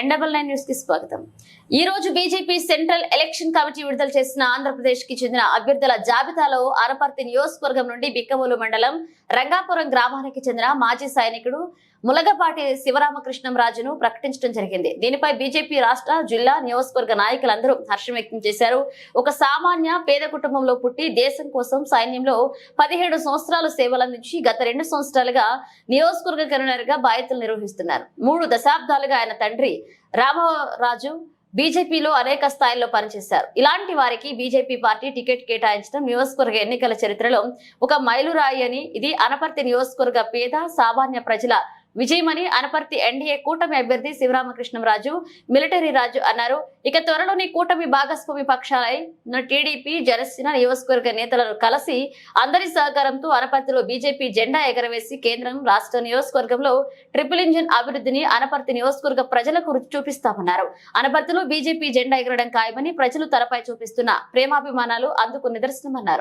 ఎన్డబల్ nine న్యూస్కి స్వాగతం. ఈ రోజు బీజేపీ సెంట్రల్ ఎలక్షన్ కమిటీ విడుదల చేసిన ఆంధ్రప్రదేశ్కి చెందిన అభ్యర్థుల జాబితాలో అరపర్తి నియోజకవర్గం నుండి బిక్కవోలు మండలం రంగాపురం గ్రామానికి చెందిన మాజీ సైనికుడు ములగపాటి శివరామకృష్ణం రాజును ప్రకటించడం జరిగింది. దీనిపై బీజేపీ రాష్ట్ర జిల్లా నియోజకవర్గ నాయకులందరూ హర్షం వ్యక్తం చేశారు. ఒక సామాన్య పేద కుటుంబంలో పుట్టి దేశం కోసం సైన్యంలో పదిహేడు సంవత్సరాలు సేవలందించి గత రెండు సంవత్సరాలుగా నియోజకవర్గ కన్వీనర్గా బాధ్యతలు నిర్వహిస్తున్నారు. మూడు దశాబ్దాలుగా ఆయన తండ్రి రామరాజు బీజేపీలో అనేక స్థాయిల్లో పనిచేశారు. ఇలాంటి వారికి బీజేపీ పార్టీ టికెట్ కేటాయించడం నియోజకవర్గ ఎన్నికల చరిత్రలో ఒక మైలురాయి అని ఇది అనపర్తి నియోజకవర్గ పేద సామాన్య ప్రజల విజయమని అనపర్తి ఎన్డీఏ కూటమి అభ్యర్థి శివరామకృష్ణంరాజు మిలిటరీ రాజు అన్నారు. ఇక త్వరలోని కూటమి భాగస్వామి పక్షాలై టీడీపీ జనసేన నియోజకవర్గ నేతలను కలిసి అందరి సహకారంతో అనపర్తిలో బీజేపీ జెండా ఎగరవేసి కేంద్రం రాష్ట్ర నియోజకవర్గంలో ట్రిపుల్ ఇంజిన్ అభివృద్ధిని అనపర్తి నియోజకవర్గ ప్రజలకు రుచి చూపిస్తామన్నారు. అనపర్తిలో బీజేపీ జెండా ఎగరడం ఖాయమని ప్రజలు తలపై చూపిస్తున్న ప్రేమాభిమానాలు అందుకు నిదర్శనమన్నారు.